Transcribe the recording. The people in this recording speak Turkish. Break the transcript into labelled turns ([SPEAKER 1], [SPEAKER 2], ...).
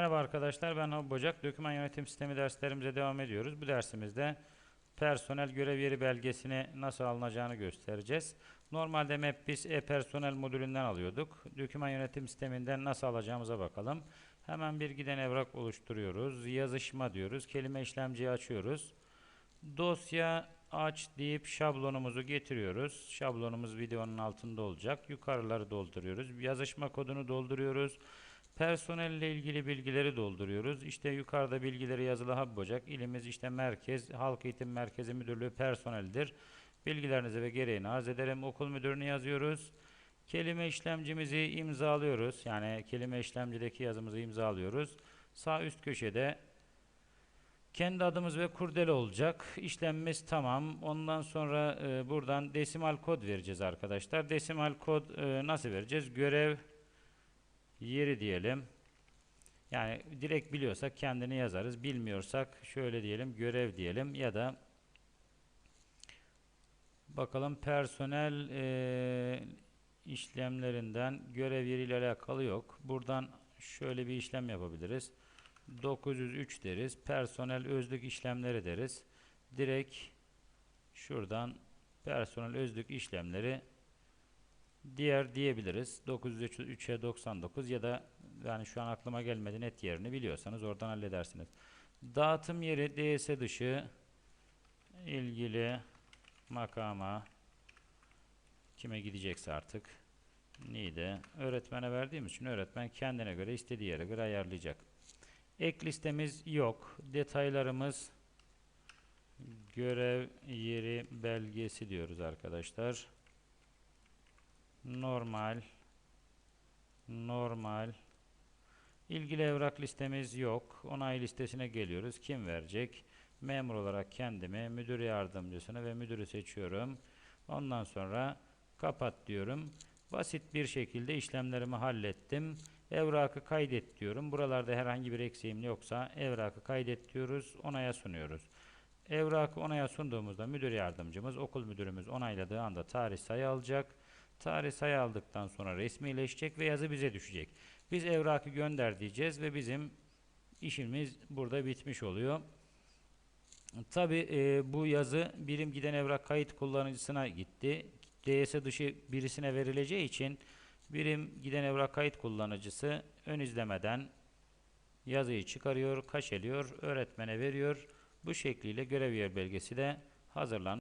[SPEAKER 1] Merhaba arkadaşlar ben Habib Bocak. Doküman yönetim sistemi derslerimize devam ediyoruz. Bu dersimizde personel görev yeri belgesini nasıl alınacağını göstereceğiz. Normalde MEP biz e-personel modülünden alıyorduk. Doküman yönetim sisteminden nasıl alacağımıza bakalım. Hemen bir giden evrak oluşturuyoruz. Yazışma diyoruz. Kelime işlemciyi açıyoruz. Dosya aç deyip şablonumuzu getiriyoruz. Şablonumuz videonun altında olacak. Yukarıları dolduruyoruz. Yazışma kodunu dolduruyoruz. Personelle ilgili bilgileri dolduruyoruz. İşte yukarıda bilgileri yazılı Habib Ocak. İlimiz işte merkez, Halk Eğitim Merkezi Müdürlüğü personeldir. Bilgilerinizi ve gereğini arz ederim. Okul müdürünü yazıyoruz. Kelime işlemcimizi imzalıyoruz. Yani kelime işlemcideki yazımızı imzalıyoruz. Sağ üst köşede kendi adımız ve kurdele olacak. İşlemimiz tamam. Ondan sonra e, buradan desimal kod vereceğiz arkadaşlar. Desimal kod e, nasıl vereceğiz? Görev yeri diyelim. Yani direkt biliyorsak kendini yazarız. Bilmiyorsak şöyle diyelim görev diyelim ya da bakalım personel e, işlemlerinden görev yeriyle alakalı yok. Buradan şöyle bir işlem yapabiliriz. 903 deriz. Personel özlük işlemleri deriz. Direkt şuradan personel özlük işlemleri diğer diyebiliriz. 903'e 99 ya da yani şu an aklıma gelmedi net yerini biliyorsanız oradan halledersiniz. Dağıtım yeri DS dışı ilgili makama kime gidecekse artık NİDE öğretmene verdiğim için öğretmen kendine göre istediği yere göre ayarlayacak. Ek listemiz yok. Detaylarımız görev yeri belgesi diyoruz arkadaşlar. Normal normal ilgili evrak listemiz yok. Onay listesine geliyoruz. Kim verecek? Memur olarak kendimi, müdür yardımcısını ve müdürü seçiyorum. Ondan sonra kapat diyorum. Basit bir şekilde işlemlerimi hallettim. Evrakı kaydet diyorum. Buralarda herhangi bir eksiğim yoksa evrakı kaydet diyoruz. Onaya sunuyoruz. Evrakı onaya sunduğumuzda müdür yardımcımız, okul müdürümüz onayladığı anda tarih sayı alacak. Tarih sayı aldıktan sonra resmileşecek ve yazı bize düşecek. Biz evrakı gönder diyeceğiz ve bizim işimiz burada bitmiş oluyor. Tabi bu yazı birim giden evrak kayıt kullanıcısına gitti. DS dışı birisine verileceği için birim giden evrak kayıt kullanıcısı ön izlemeden yazıyı çıkarıyor, kaşeliyor, öğretmene veriyor. Bu şekliyle görev yer belgesi de hazırlanmış.